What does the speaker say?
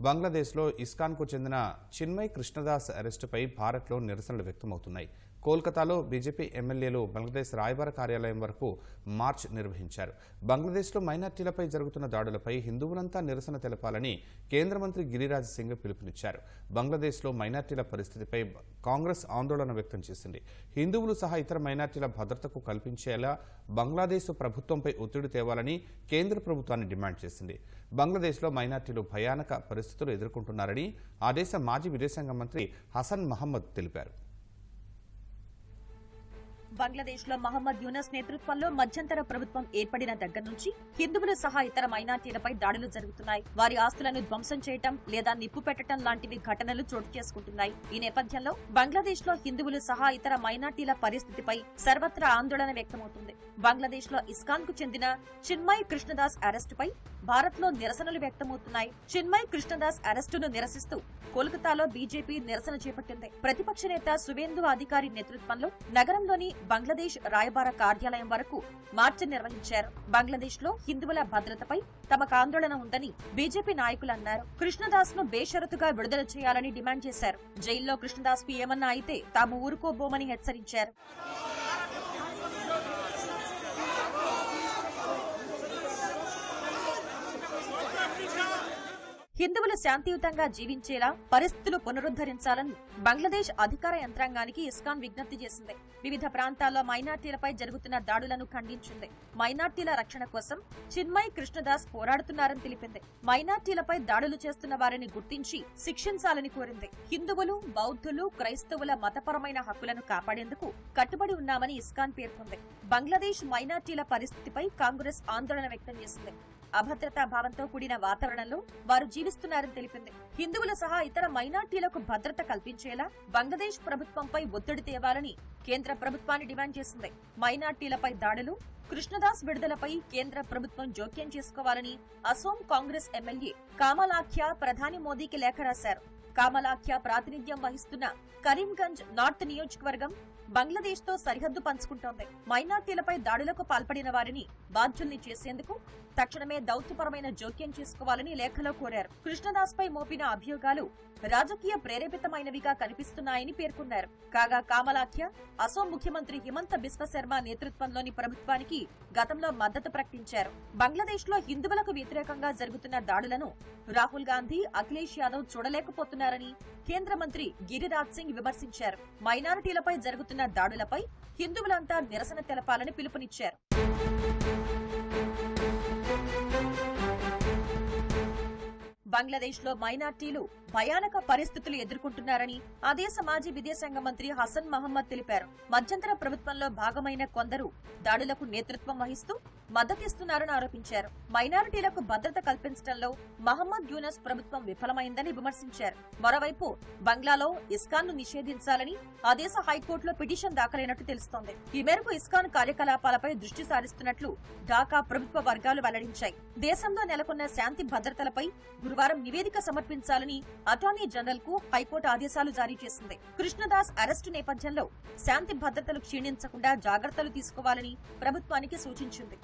బంగ్లాదేశ్లో ఇస్కాన్కు చెందిన చిన్మయ్ కృష్ణదాస్ అరెస్టుపై భారత్లో నిరసనలు వ్యక్తమవుతున్నాయి. కోల్కతాలో బీజేపీ ఎమ్మెల్యేలు బంగ్లాదేశ్ రాయబార కార్యాలయం వరకు మార్చ్ నిర్వహించారు. బంగ్లాదేశ్లో మైనార్టీలపై జరుగుతున్న దాడులపై హిందువులంతా నిరసన తెలపాలని కేంద్ర మంత్రి గిరిరాజ్ సింగ్ పిలుపునిచ్చారు. బంగ్లాదేశ్లో మైనార్టీల పరిస్థితిపై కాంగ్రెస్ ఆందోళన వ్యక్తం చేసింది. హిందువులు సహా ఇతర మైనార్టీల భద్రతకు కల్పించేలా బంగ్లాదేశ్ ప్రభుత్వంపై ఒత్తిడి తేవాలని కేంద్ర ప్రభుత్వాన్ని డిమాండ్ చేసింది. బంగ్లాదేశ్లో మైనార్టీలు భయానక పరిస్థితులు ఎదుర్కొంటున్నారని ఆ దేశ మాజీ విదేశాంగ మంత్రి హసన్ మహమ్మద్ తెలిపారు. బంగ్లాదేశ్లో మహమ్మద్ యూనస్ నేతృత్వంలో మధ్యంతర ప్రభుత్వం ఏర్పడిన దగ్గర నుంచి హిందువులు సహా ఇతర మైనార్టీలపై దాడులు జరుగుతున్నాయి. వారి ఆస్తులను ధ్వంసం చేయటం లేదా నిప్పు పెట్టడం లాంటివి ఘటనలు చోటు చేసుకుంటున్నాయి. ఈ నేపథ్యంలో బంగ్లాదేశ్లో హిందువులు సహా ఇతర మైనార్టీల పరిస్థితిపై సర్వత్రా ఆందోళన వ్యక్తమవుతుంది. బంగ్లాదేశ్లో ఇస్కాన్కు చెందిన చిన్మయ్ కృష్ణదాస్ అరెస్టుపై భారత్లో నిరసనలు వ్యక్తమవుతున్నాయి. చిన్మయ్ కృష్ణదాస్ అరెస్టును నిరసిస్తూ కోల్కతాలో బీజేపీ నిరసన చేపట్టింది. ప్రతిపక్ష నేత సువేందు అధికారి నేతృత్వంలో నగరంలోని బంగ్లాదేశ్ రాయబార కార్యాలయం వరకు మార్చి నిర్వహించారు. బంగ్లాదేశ్లో హిందువుల భద్రతపై తమకు ఆందోళన ఉందని బీజేపీ నాయకులు అన్నారు. కృష్ణదాస్ను బేషరతుగా విడుదల చేయాలని డిమాండ్ చేశారు. జైల్లో కృష్ణదాస్కు ఏమన్నా అయితే తాము ఊరుకోబోమని హెచ్చరించారు. హిందువులు శాంతియుతంగా జీవించేలా పరిస్థితులు పునరుద్ధరించాలని బంగ్లాదేశ్ అధికార యంత్రాంగానికి ఇస్కాన్ విజ్ఞప్తి చేసింది. వివిధ ప్రాంతాల్లో మైనార్టీలపై జరుగుతున్న దాడులను ఖండించింది. మైనార్టీల రక్షణ కోసం చిన్మయ్ కృష్ణదాస్ పోరాడుతున్నారని తెలిపింది. మైనార్టీలపై దాడులు చేస్తున్న వారిని గుర్తించి శిక్షించాలని కోరింది. హిందువులు బౌద్ధులు క్రైస్తవుల మతపరమైన హక్కులను కాపాడేందుకు కట్టుబడి ఉన్నామని ఇస్కాన్ పేర్కొంది. బంగ్లాదేశ్ మైనార్టీల పరిస్థితిపై కాంగ్రెస్ ఆందోళన వ్యక్తం చేసింది. అభద్రతా భావంతో కూడిన వాతావరణంలో వారు జీవిస్తున్నారని తెలిపింది. హిందువుల సహా ఇతర మైనార్టీలకు భద్రత కల్పించేలా బంగ్లాదేశ్ ప్రభుత్వంపై ఒత్తిడి తేవాలని కేంద్ర ప్రభుత్వాన్ని డిమాండ్ చేసింది. మైనార్టీలపై దాడులు కృష్ణదాస్ విడుదలపై కేంద్ర ప్రభుత్వం జోక్యం చేసుకోవాలని అసోం కాంగ్రెస్ ఎమ్మెల్యే కామలాఖ్య ప్రధాని మోదీకి లేఖ రాశారు. కామలాఖ్య ప్రాతినిధ్యం వహిస్తున్న కరీంగంజ్ నార్త్ నియోజకవర్గం బంగ్లాదేశ్తో సరిహద్దు పంచుకుంటోంది. మైనార్టీలపై దాడులకు పాల్పడిన వారిని బాధ్యుల్ని చేసేందుకు తక్షణమే దౌత్యపరమైన జోక్యం చేసుకోవాలని లేఖలో కోరారు. కృష్ణదాస్ పై మోపిన అభియోగాలు రాజకీయ ప్రేరేపితమైనవిగా కనిపిస్తున్నాయని పేర్కొన్నారు. కాగా కామలాఖ్య అసోం ముఖ్యమంత్రి హిమంత బిశ్వశర్మ నేతృత్వంలోని ప్రభుత్వానికి గతంలో మద్దతు ప్రకటించారు. బంగ్లాదేశ్లో హిందువులకు వ్యతిరేకంగా జరుగుతున్న దాడులను రాహుల్ గాంధీ అఖిలేష్ యాదవ్ చూడలేకపోతున్నారని కేంద్ర మంత్రి గిరిరాజ్ సింగ్ విమర్శించారు. మైనారిటీలపై జరుగుతున్న దాడులపై హిందువులంతా నిరసన తెలపాలని పిలుపునిచ్చారు. బంగ్లాదేశ్లో మైనార్టీలు భయానక పరిస్థితులు ఎదుర్కొంటున్నారని అదే సమాజీ విదేశాంగ మంత్రి హసన్ మహమ్మద్ తెలిపారు. మధ్యంతర ప్రభుత్వంలో భాగమైన కొందరు దాడులకు నేతృత్వం వహిస్తూ మద్దతిస్తున్నారని ఆరోపించారు. మైనారిటీలకు భద్రత కల్పించడంలో మహమ్మద్ యూనస్ ప్రభుత్వం విఫలమైందని విమర్శించారు. మరోవైపు బంగ్లాలో ఇస్కాన్ను నిషేధించాలని ఆ దేశ హైకోర్టులో పిటిషన్ దాఖలైనట్టు తెలుస్తోంది. ఈ మేరకు ఇస్కాన్ కార్యకలాపాలపై దృష్టి సారిస్తున్నట్లు ఢాకా ప్రభుత్వ వర్గాలు వెల్లడించాయి. దేశంలో నెలకొన్న శాంతి భద్రతలపై గురువారం నివేదిక సమర్పించాలని అటార్నీ జనరల్కు హైకోర్టు ఆదేశాలు జారీ చేసింది. కృష్ణదాస్ అరెస్టు నేపథ్యంలో శాంతి భద్రతలు క్షీణించకుండా జాగ్రత్తలు తీసుకోవాలని ప్రభుత్వానికి సూచించింది.